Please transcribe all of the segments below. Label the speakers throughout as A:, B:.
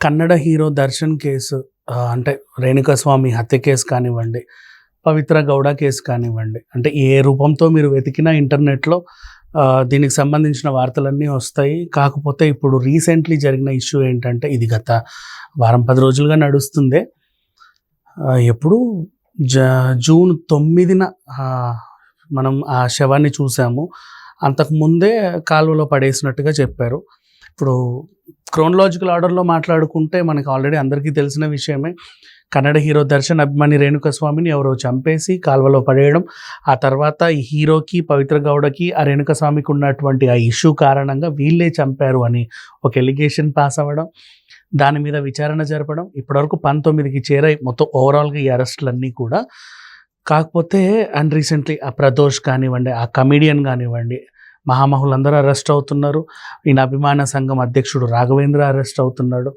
A: Kannada hero Darshan case అంటే రేణుకాస్వామి హత్య case కానివ్వండి పవిత్ర గౌడ కేసు కానివ్వండి అంటే ఏ రూపంతో మీరు వెతికినా ఇంటర్నెట్లో దీనికి సంబంధించిన వార్తలన్నీ వస్తాయి. కాకపోతే ఇప్పుడు రీసెంట్లీ జరిగిన ఇష్యూ ఏంటంటే ఇది గత వారం పది రోజులుగా నడుస్తుంది. ఎప్పుడు జ జూన్ తొమ్మిదిన మనం ఆ శవాన్ని చూసాము. అంతకుముందే కాలువలో పడేసినట్టుగా చెప్పారు. ఇప్పుడు క్రోనలాజికల్ ఆర్డర్లో మాట్లాడుకుంటే మనకు ఆల్రెడీ అందరికీ తెలిసిన విషయమే. కన్నడ హీరో దర్శన్ అభిమాని రేణుకస్వామిని ఎవరో చంపేసి కాల్వలో పడేయడం. ఆ తర్వాత ఈ హీరోకి పవిత్ర గౌడకి ఆ రేణుకస్వామికి ఉన్నటువంటి ఆ ఇష్యూ కారణంగా వీళ్ళే చంపారు అని ఒక ఎలిగేషన్ పాస్ అవ్వడం దాని మీద విచారణ జరపడం ఇప్పటివరకు పంతొమ్మిదికి చేరాయి. మొత్తం ఓవరాల్గా ఈ అరెస్టులన్నీ కూడా. కాకపోతే అండ్ రీసెంట్లీ ఆ ప్రదోష్ కానివ్వండి ఆ కమీడియన్ కానివ్వండి మహామహులందరూ అరెస్ట్ అవుతున్నారు. ఈయన అభిమాన సంఘం అధ్యక్షుడు రాఘవేంద్ర అరెస్ట్ అవుతున్నాడు.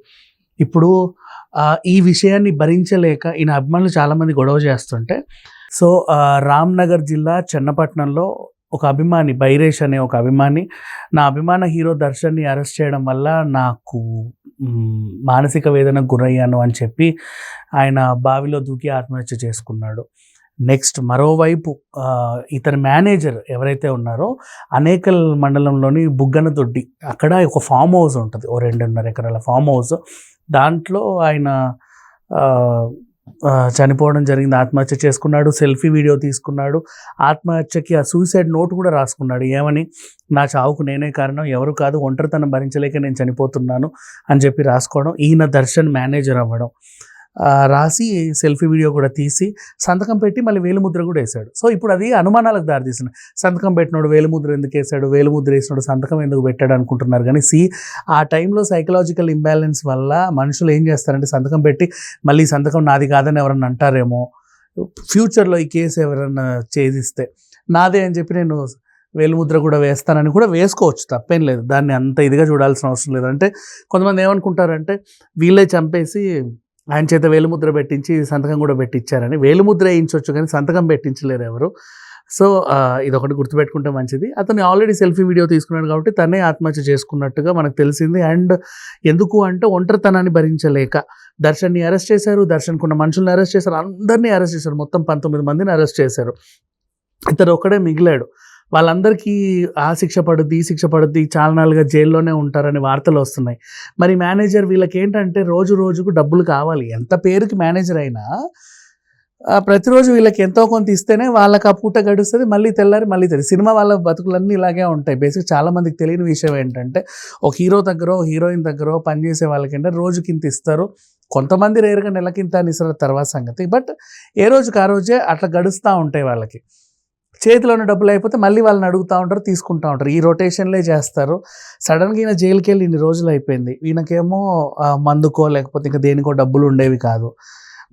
A: ఇప్పుడు ఈ విషయాన్ని భరించలేక ఈయన అభిమానులు చాలామంది గొడవ చేస్తుంటే సో రామ్నగర్ జిల్లా చెన్నపట్నంలో ఒక అభిమాని బైరేష్ అనే ఒక అభిమాని నా అభిమాన హీరో దర్శన్ని అరెస్ట్ చేయడం వల్ల నాకు మానసిక వేదనకు గురయ్యాను అని చెప్పి ఆయన బావిలో దూకి ఆత్మహత్య చేసుకున్నాడు. నెక్స్ట్ మరోవైపు ఇతని మేనేజర్ ఎవరైతే ఉన్నారో అనేకల్ మండలంలోని బుగ్గనదొడ్డి అక్కడ ఒక ఫామ్ హౌస్ ఉంటుంది ఓ రెండున్నర ఎకరాల ఫామ్ హౌస్. దాంట్లో ఆయన చనిపోవడం జరిగింది ఆత్మహత్య చేసుకున్నాడు సెల్ఫీ వీడియో తీసుకున్నాడు ఆత్మహత్యకి ఆ సూసైడ్ నోట్ కూడా రాసుకున్నాడు. ఏమని? నా చావుకు నేనే కారణం ఎవరు కాదు ఒంటరితనం భరించలేక నేను చనిపోతున్నాను అని చెప్పి రాసుకోవడం ఈయన దర్శన్ మేనేజర్ అవ్వడం. రాసి సెల్ఫీ వీడియో కూడా తీసి సంతకం పెట్టి మళ్ళీ వేలుముద్ర కూడా వేశాడు. సో ఇప్పుడు అది అనుమానాలకు దారితీసిన సంతకం పెట్టినోడు వేలుముద్ర ఎందుకు వేసాడు వేలుముద్ర వేసినోడు సంతకం ఎందుకు పెట్టాడు అనుకుంటున్నారు. కానీ సి ఆ టైంలో సైకలాజికల్ ఇంబ్యాలెన్స్ వల్ల మనుషులు ఏం చేస్తారంటే సంతకం పెట్టి మళ్ళీ సంతకం నాది కాదని ఎవరన్నా అంటారేమో ఫ్యూచర్లో ఈ కేసు ఎవరన్నా ఛేదిస్తే నాదే అని చెప్పి నేను వేలుముద్ర కూడా వేస్తానని కూడా వేసుకోవచ్చు. తప్పేం లేదు. దాన్ని అంత ఇదిగా చూడాల్సిన అవసరం లేదు. అంటే కొంతమంది ఏమనుకుంటారంటే వీళ్ళే చంపేసి ఆయన చేత వేలుముద్ర పెట్టించి సంతకం కూడా పెట్టించారని వేలుముద్ర వేయించవచ్చు కానీ సంతకం పెట్టించలేరు ఎవరు. సో ఇదొకటి గుర్తుపెట్టుకుంటే మంచిది. అతను ఆల్రెడీ సెల్ఫీ వీడియో తీసుకున్నాడు కాబట్టి తనే ఆత్మహత్య చేసుకున్నట్టుగా మనకు తెలిసింది. అండ్ ఎందుకు అంటే ఒంటరితనాన్ని భరించలేక. దర్శన్ని అరెస్ట్ చేశారు. దర్శన్కున్న మనుషుల్ని అరెస్ట్ చేశారు. అందరినీ అరెస్ట్ చేశారు. మొత్తం పంతొమ్మిది మందిని అరెస్ట్ చేశారు. ఇతను ఒక్కడే మిగిలాడు. వాళ్ళందరికీ ఆ శిక్ష పడుద్ది ఈ శిక్ష పడుద్ది చాలా నాలుగా జైల్లోనే ఉంటారని వార్తలు వస్తున్నాయి. మరి మేనేజర్ వీళ్ళకి ఏంటంటే రోజు రోజుకు డబ్బులు కావాలి. ఎంత పేరుకి మేనేజర్ అయినా ప్రతిరోజు వీళ్ళకి ఎంతో కొంత ఇస్తేనే వాళ్ళకి ఆ పూట గడుస్తుంది మళ్ళీ తెల్లారి మళ్ళీ తెలియదు సినిమా వాళ్ళ బతుకులన్నీ ఇలాగే ఉంటాయి. బేసిక్ చాలా మందికి తెలియని విషయం ఏంటంటే ఒక హీరో దగ్గర హీరోయిన్ దగ్గర పనిచేసే వాళ్ళకంటే రోజుకి ఇంత ఇస్తారు. కొంతమంది రేరుగా నెలకింత అని ఇస్తారు. తర్వాత సంగతి. బట్ ఏ రోజుకి ఆ రోజే అట్లా గడుస్తూ ఉంటాయి వాళ్ళకి. చేతిలో ఉన్న డబ్బులు అయిపోతే మళ్ళీ వాళ్ళని అడుగుతూ ఉంటారు తీసుకుంటూ ఉంటారు. ఈ రొటేషన్లే చేస్తారు. సడన్గా ఈయన జైలుకి వెళ్ళి ఇన్ని రోజులు అయిపోయింది. ఈయనకేమో మందుకో లేకపోతే ఇంకా దేనికో డబ్బులు ఉండేవి కాదు.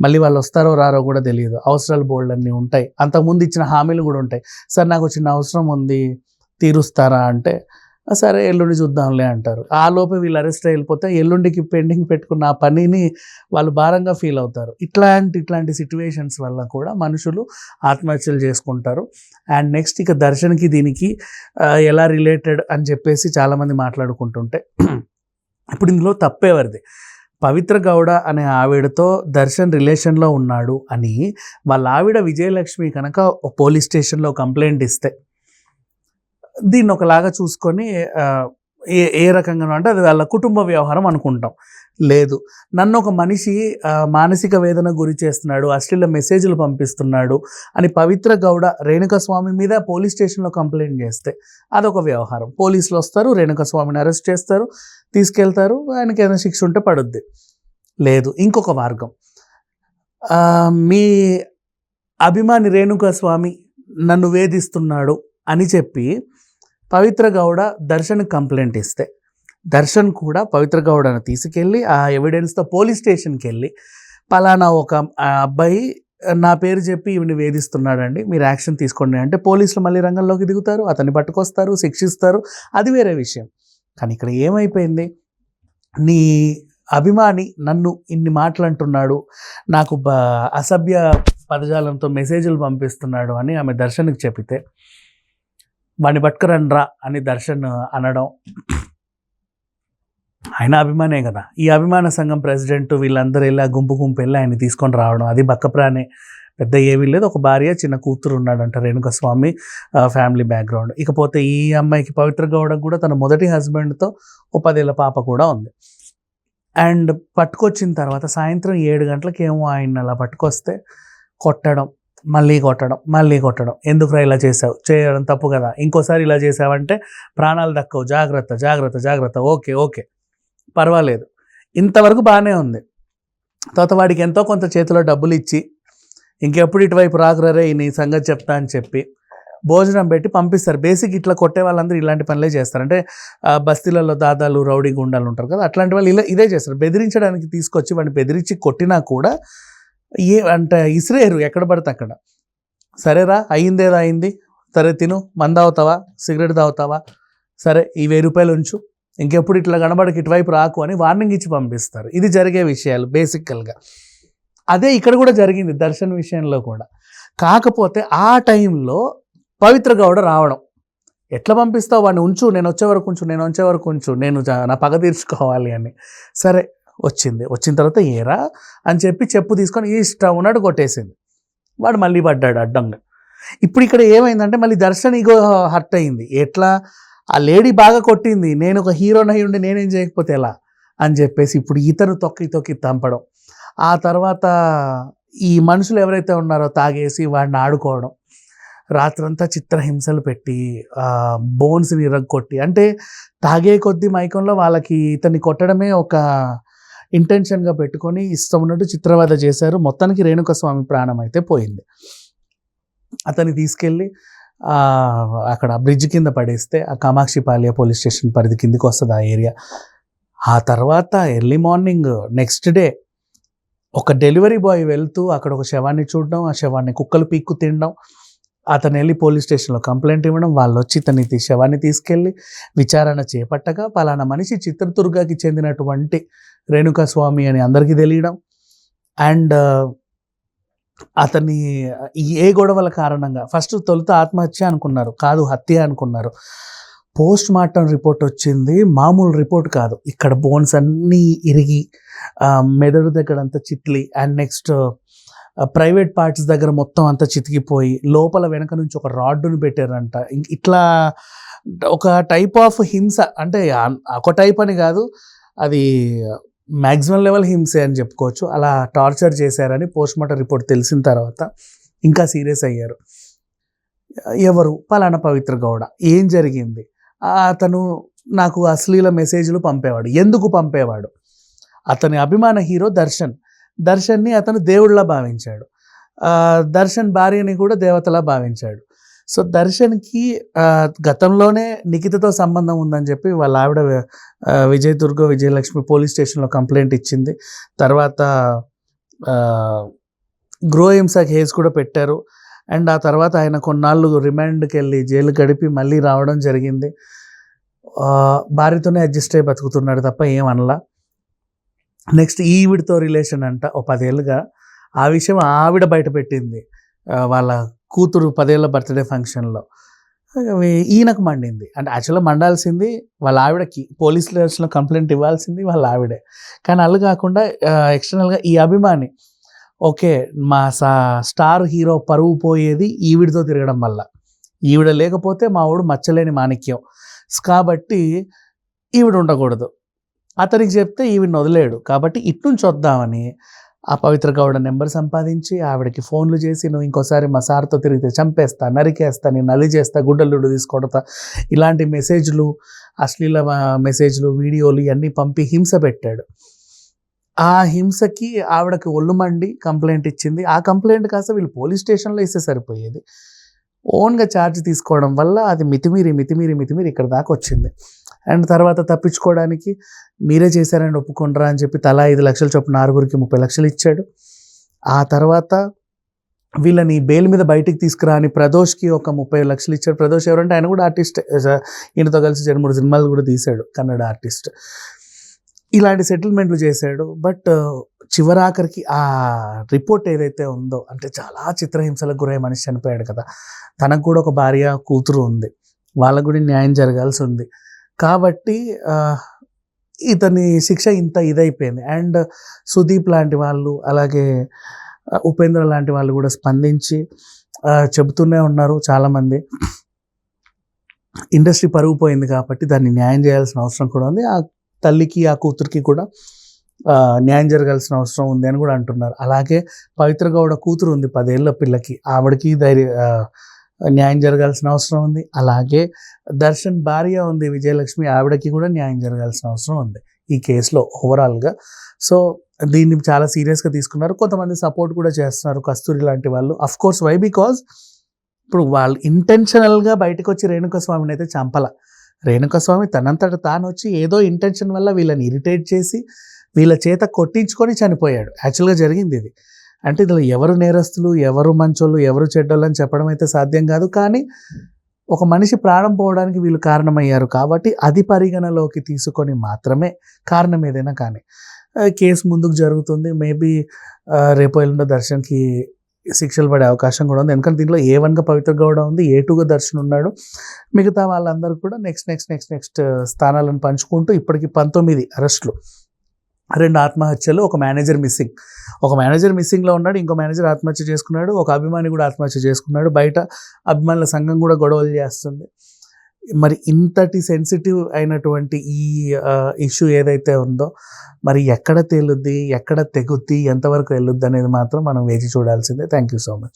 A: మళ్ళీ వాళ్ళు వస్తారో రారో కూడా తెలియదు. అవసరాలు బోల్డ్ అన్నీ ఉంటాయి. అంతకుముందు ఇచ్చిన హామీలు కూడా ఉంటాయి. సార్ నాకు చిన్న అవసరం ఉంది. తీరుస్తారా? అంటే సరే ఎల్లుండి చూద్దాంలే అంటారు. ఆ లోపే వీళ్ళు అరెస్ట్ అయిపోతే ఎల్లుండికి పెండింగ్ పెట్టుకున్న ఆ పనిని వాళ్ళు భారంగా ఫీల్ అవుతారు. ఇట్లాంటి ఇట్లాంటి సిచ్యువేషన్స్ వల్ల కూడా మనుషులు ఆత్మహత్యలు చేసుకుంటారు. అండ్ నెక్స్ట్ ఇక దర్శన్కి దీనికి ఎలా రిలేటెడ్ అని చెప్పేసి చాలామంది మాట్లాడుకుంటుంటే ఇప్పుడు ఇందులో తప్పేవరిది పవిత్ర గౌడ అనే ఆవిడతో దర్శన్ రిలేషన్లో ఉన్నాడు అని వాళ్ళ ఆవిడ విజయలక్ష్మి కనుక ఓ పోలీస్ స్టేషన్లో కంప్లైంట్ ఇస్తే దీన్ని ఒకలాగా చూసుకొని ఏ ఏ రకంగా అంటే అది వాళ్ళ కుటుంబ వ్యవహారం అనుకుంటాం. లేదు నన్ను ఒక మనిషి మానసిక వేదన గురి చేస్తున్నాడు అశ్లీల మెసేజ్లు పంపిస్తున్నాడు అని పవిత్ర గౌడ రేణుకస్వామి మీద పోలీస్ స్టేషన్లో కంప్లైంట్ చేస్తే అదొక వ్యవహారం. పోలీసులు వస్తారు రేణుకస్వామిని అరెస్ట్ చేస్తారు తీసుకెళ్తారు ఆయనకి ఏదైనా శిక్ష ఉంటే పడుద్ది. లేదు ఇంకొక మార్గం. మీ అభిమాని రేణుకస్వామి నన్ను వేధిస్తున్నాడు అని చెప్పి పవిత్ర గౌడ దర్శన్ కంప్లైంట్ ఇస్తే. దర్శన్ కూడా పవిత్ర గౌడను తీసుకెళ్ళి ఆ ఎవిడెన్స్తో పోలీస్ స్టేషన్కి వెళ్ళి పలానా ఒక అబ్బాయి నా పేరు చెప్పి ఈవిని వేధిస్తున్నాడండి మీరు యాక్షన్ తీసుకోండి అంటే పోలీసులు మళ్ళీ రంగంలోకి దిగుతారు అతన్ని పట్టుకొస్తారు శిక్షిస్తారు అది వేరే విషయం. కానీ ఇక్కడ ఏమైపోయింది? నీ అభిమాని నన్ను ఇన్ని మాటలు అంటున్నాడు నాకు బ అసభ్య పదజాలంతో మెసేజ్లు పంపిస్తున్నాడు అని ఆమె దర్శన్కి చెప్పితే వాడిని పట్టుకురండ్రా అని దర్శన్ అనడం. ఆయన అభిమానే కదా. ఈ అభిమాన సంఘం ప్రెసిడెంట్ వీళ్ళందరూ వెళ్ళి ఆ గుంపు గుంపు వెళ్ళి ఆయన తీసుకొని రావడం అది బక్కప్రానే పెద్ద ఏమీ లేదు. ఒక భార్య చిన్న కూతురు ఉన్నాడంట రేణుక స్వామి ఫ్యామిలీ బ్యాక్గ్రౌండ్. ఇకపోతే ఈ అమ్మాయికి పవిత్ర గౌడకు కూడా తన మొదటి హస్బెండ్తో ఓ పదేళ్ళ పాప కూడా ఉంది. అండ్ పట్టుకొచ్చిన తర్వాత సాయంత్రం ఏడు గంటలకు ఏమో ఆయన అలా పట్టుకొస్తే కొట్టడం. మళ్ళీ కొట్టడం మళ్ళీ కొట్టడం. ఎందుకురా ఇలా చేసావు? చేయడం తప్పు కదా. ఇంకోసారి ఇలా చేసావంటే ప్రాణాలు దక్కవు. జాగ్రత్త జాగ్రత్త జాగ్రత్త. Okay okay. పర్వాలేదు. ఇంతవరకు బాగానే ఉంది. తర్వాత వాడికి ఎంతో కొంత చేతిలో డబ్బులు ఇచ్చి ఇంకెప్పుడు ఇటువైపు రాకురరే నీ సంగతి చెప్తా అని చెప్పి భోజనం పెట్టి పంపిస్తారు. బేసిక్ ఇట్లా కొట్టే వాళ్ళందరూ ఇలాంటి పనులే చేస్తారు. అంటే బస్తీలలో దాదాలు రౌడీ గుండాలు ఉంటారు కదా అట్లాంటి వాళ్ళు ఇలా ఇదే చేస్తారు. బెదిరించడానికి తీసుకొచ్చి వాడిని బెదిరించి కొట్టినా కూడా ఏ అంటే ఇసిరేరు ఎక్కడ పడితే అక్కడ. సరేరా అయిందేదా అయింది. సరే తిను. మంద అవుతావా? సిగరెట్ తాగుతావా? సరే ఈ వెయ్యి రూపాయలు ఉంచు. ఇంకెప్పుడు ఇట్లా కనబడక ఇటువైపు రాకు అని వార్నింగ్ ఇచ్చి పంపిస్తారు. ఇది జరిగే విషయాలు బేసికల్గా. అదే ఇక్కడ కూడా జరిగింది దర్శన్ విషయంలో కూడా. కాకపోతే ఆ టైంలో పవిత్ర గౌడ రావడం. ఎట్లా పంపిస్తావు? వాడిని ఉంచు నేను వచ్చే వరకు ఉంచు నేను వచ్చే వరకు ఉంచు నేను నా పగ తీర్చుకోవాలి అని. సరే వచ్చింది. వచ్చిన తర్వాత ఏరా అని చెప్పి చెప్పు తీసుకొని ఇష్టం ఉన్నాడు కొట్టేసింది. వాడు మళ్ళీ పడ్డాడు అడ్డంగా. ఇప్పుడు ఇక్కడ ఏమైందంటే మళ్ళీ దర్శన్ ఇగో హర్ట్ అయింది. ఎట్లా? ఆ లేడీ బాగా కొట్టింది. నేను ఒక హీరోని అయి ఉండి నేనేం చేయకపోతే ఎలా? అని చెప్పేసి ఇప్పుడు ఇతను తొక్కి తొక్కి తంపడం. ఆ తర్వాత ఈ మనుషులు ఎవరైతే ఉన్నారో తాగేసి వాడిని ఆడుకోవడం. రాత్రంతా చిత్రహింసలు పెట్టి బోన్స్ని ఇరగొట్టి అంటే తాగే కొద్ది మైకంలో వాళ్ళకి ఇతన్ని కొట్టడమే ఒక ఇంటెన్షన్గా పెట్టుకొని ఇష్టం ఉన్నట్టు చిత్రవద చేశారు. మొత్తానికి రేణుకస్వామి ప్రాణం అయితే పోయింది. అతన్ని తీసుకెళ్ళి అక్కడ బ్రిడ్జ్ కింద పడేస్తే ఆ కామాక్షిపాల్య పోలీస్ స్టేషన్ పరిధి కిందికి వస్తుంది ఆ ఏరియా ఆ తర్వాత ఎర్లీ మార్నింగ్ నెక్స్ట్ డే ఒక డెలివరీ బాయ్ వెళ్తూ అక్కడ ఒక శవాన్ని చూడడం ఆ శవాన్ని కుక్కలు పీక్కు తినడం అతను వెళ్ళి పోలీస్ స్టేషన్లో కంప్లైంట్ ఇవ్వడం వాళ్ళు వచ్చి ఇతని శవాన్ని తీసుకెళ్ళి విచారణ చేపట్టగా పలానా మనిషి చిత్రదుర్గాకి చెందినటువంటి రేణుకా స్వామి అని అందరికీ తెలియడం. అండ్ అతని ఏ గొడవల కారణంగా ఫస్ట్ తొలుత ఆత్మహత్య అనుకున్నారు కాదు హత్య అనుకున్నారు. పోస్ట్ మార్టం రిపోర్ట్ వచ్చింది మామూలు రిపోర్ట్ కాదు. ఇక్కడ బోన్స్ అన్నీ ఇరిగి మెదడు దగ్గర అంతా చిట్లి అండ్ నెక్స్ట్ ప్రైవేట్ పార్ట్స్ దగ్గర మొత్తం అంతా చితికిపోయి లోపల వెనక నుంచి ఒక రాడ్డును పెట్టారంట. ఇట్లా ఒక టైప్ ఆఫ్ హింస అంటే ఒక టైప్ అని కాదు అది మ్యాక్సిమం లెవెల్ హింసే అని చెప్పుకోవచ్చు. అలా టార్చర్ చేశారని పోస్ట్ మార్టం రిపోర్ట్ తెలిసిన తర్వాత ఇంకా సీరియస్ అయ్యారు. ఎవరు? పలానా పవిత్ర గౌడ. ఏం జరిగింది? అతను నాకు అశ్లీల మెసేజ్లు పంపేవాడు. ఎందుకు పంపేవాడు? అతని అభిమాన హీరో దర్శన్. దర్శన్ని అతను దేవుళ్ళ భావించాడు. దర్శన్ భార్యని కూడా దేవతలా భావించాడు. సో దర్శన్కి గతంలోనే నిఖితతో సంబంధం ఉందని చెప్పి వాళ్ళ ఆవిడ విజయ్ దుర్గ విజయలక్ష్మి పోలీస్ స్టేషన్లో కంప్లైంట్ ఇచ్చింది. తర్వాత ఆ, గృహ హింస కేసు కూడా పెట్టారు. అండ్ ఆ తర్వాత ఆయన కొన్నాళ్ళు రిమాండ్కి వెళ్ళి జైలు గడిపి మళ్ళీ రావడం జరిగింది. భార్యతోనే అడ్జస్ట్ అయ్యి బతుకుతున్నాడు తప్ప ఏం అనలా. నెక్స్ట్ ఈవిడితో రిలేషన్ అంట ఓ పదేళ్ళుగా. ఆ విషయం ఆవిడ బయట పెట్టింది. వాళ్ళ కూతురు పదేళ్ళ బర్త్డే ఫంక్షన్లో. ఈయనకు మండింది. అంటే యాక్చువల్గా మండాల్సింది వాళ్ళ ఆవిడకి పోలీస్ స్టేషన్లో కంప్లైంట్ ఇవ్వాల్సింది వాళ్ళ ఆవిడే. కానీ అల్లు కాకుండా ఎక్స్టర్నల్గా ఈ అభిమాని ఓకే మా సా స్టార్ హీరో పరువు పోయేది ఈవిడితో తిరగడం వల్ల. ఈవిడ లేకపోతే మా వాడు మచ్చలేని మాణిక్యం. కాబట్టి ఈవిడ ఉండకూడదు. అతనికి చెప్తే ఈవిడిని వదిలేడు. కాబట్టి ఇటు నుంచి వద్దామని ఆ పవిత్ర గౌడ నెంబర్ సంపాదించి ఆవిడకి ఫోన్లు చేసి నువ్వు ఇంకోసారి మా సార్తో తిరిగితే చంపేస్తా నరికేస్తా నేను నలి చేస్తా గుడ్డలుడు తీసుకొడతా. ఇలాంటి మెసేజ్లు అశ్లీల మెసేజ్లు వీడియోలు ఇవన్నీ పంపి హింస పెట్టాడు. ఆ హింసకి ఆవిడకి ఒళ్ళు మండి కంప్లైంట్ ఇచ్చింది. ఆ కంప్లైంట్ కాస్త వీళ్ళు పోలీస్ స్టేషన్లో ఇస్తే సరిపోయేది. ఓన్గా ఛార్జ్ తీసుకోవడం వల్ల అది మితిమీరి మితిమీరి మితిమీరి ఇక్కడ దాకా వచ్చింది. అండ్ తర్వాత తప్పించుకోవడానికి మీరే చేశారని ఒప్పుకుంటారా అని చెప్పి తలా ఐదు లక్షలు చొప్పున ఆరుగురికి ముప్పై లక్షలు ఇచ్చాడు. ఆ తర్వాత వీళ్ళని బెయిల్ మీద బయటికి తీసుకురా అని ప్రదోష్కి ఒక ముప్పై లక్షలు ఇచ్చాడు. ప్రదోష్ ఎవరంటే ఆయన కూడా ఆర్టిస్ట్ ఈయనతో కలిసి రెండు మూడు సినిమాలు కూడా తీశాడు కన్నడ ఆర్టిస్ట్. ఇలాంటి సెటిల్మెంట్లు చేశాడు. బట్ చివరాఖరికి ఆ రిపోర్ట్ ఏదైతే ఉందో అంటే చాలా చిత్రహింసలకు గురై మనిషి చనిపోయాడు కదా తనకు కూడా ఒక భార్య కూతురు ఉంది. వాళ్ళకు కూడా న్యాయం జరగాల్సి ఉంది. కాబట్టి ఇతని శిక్ష ఇంత ఇదైపోయింది. అండ్ సుదీప్ లాంటి వాళ్ళు అలాగే ఉపేంద్ర లాంటి వాళ్ళు కూడా స్పందించి చెబుతూనే ఉన్నారు చాలామంది. ఇండస్ట్రీ పరుగు పోయింది కాబట్టి దాన్ని న్యాయం చేయాల్సిన అవసరం కూడా ఉంది. ఆ తల్లికి ఆ కూతురికి కూడా న్యాయం జరగాల్సిన అవసరం ఉంది అని కూడా అంటున్నారు. అలాగే పవిత్ర గౌడ కూతురు ఉంది పదేళ్ళ పిల్లకి. ఆవిడకి ధైర్య న్యాయం జరగాల్సిన అవసరం ఉంది. అలాగే దర్శన్ భార్య ఉంది విజయలక్ష్మి ఆవిడకి కూడా న్యాయం జరగాల్సిన అవసరం ఉంది ఈ కేసులో ఓవరాల్గా. సో దీన్ని చాలా సీరియస్గా తీసుకున్నారు. కొంతమంది సపోర్ట్ కూడా చేస్తున్నారు కస్తూరి లాంటి వాళ్ళు. అఫ్ కోర్స్ వై బికాజ్ ఇప్పుడు వాళ్ళు ఇంటెన్షనల్గా బయటకు వచ్చి రేణుకస్వామిని అయితే చంపల. రేణుకస్వామి తనంతట తాను వచ్చి ఏదో ఇంటెన్షన్ వల్ల వీళ్ళని ఇరిటేట్ చేసి వీళ్ళ చేత కొట్టించుకొని చనిపోయాడు. యాక్చువల్గా జరిగింది ఇది. అంటే ఇందులో ఎవరు నేరస్తులు ఎవరు మంచోళ్ళు ఎవరు చెడ్డోళ్ళు అని చెప్పడం అయితే సాధ్యం కాదు. కానీ ఒక మనిషి ప్రాణం పోవడానికి వీళ్ళు కారణమయ్యారు కాబట్టి అది పరిగణలోకి తీసుకొని మాత్రమే కారణం ఏదైనా కానీ కేసు ముందుకు జరుగుతుంది. మేబీ రేపు ఎల్లుండో దర్శన్కి శిక్షలు పడే అవకాశం కూడా ఉంది. ఎందుకంటే దీంట్లో ఏ వన్గా పవిత్ర గౌడ ఉంది ఏ టూగా దర్శన్ ఉన్నాడు మిగతా వాళ్ళందరూ కూడా నెక్స్ట్ నెక్స్ట్ నెక్స్ట్ నెక్స్ట్ స్థానాలను పంచుకుంటూ ఇప్పటికి పంతొమ్మిది అరెస్టులు. రెండు ఆత్మహత్యలు ఒక మేనేజర్ మిస్సింగ్ ఒక మేనేజర్ మిస్సింగ్లో ఉన్నాడు ఇంకో మేనేజర్ ఆత్మహత్య చేసుకున్నాడు ఒక అభిమాని కూడా ఆత్మహత్య చేసుకున్నాడు బయట అభిమానుల సంఘం కూడా గొడవలు చేస్తుంది. మరి ఇంతటి సెన్సిటివ్ అయినటువంటి ఈ ఇష్యూ ఏదైతే ఉందో మరి ఎక్కడ తేలుద్ది ఎక్కడ తెగుద్ది ఎంతవరకు వెళ్ళుద్ది అనేది మాత్రం మనం వేచి చూడాల్సిందే. Thank you so much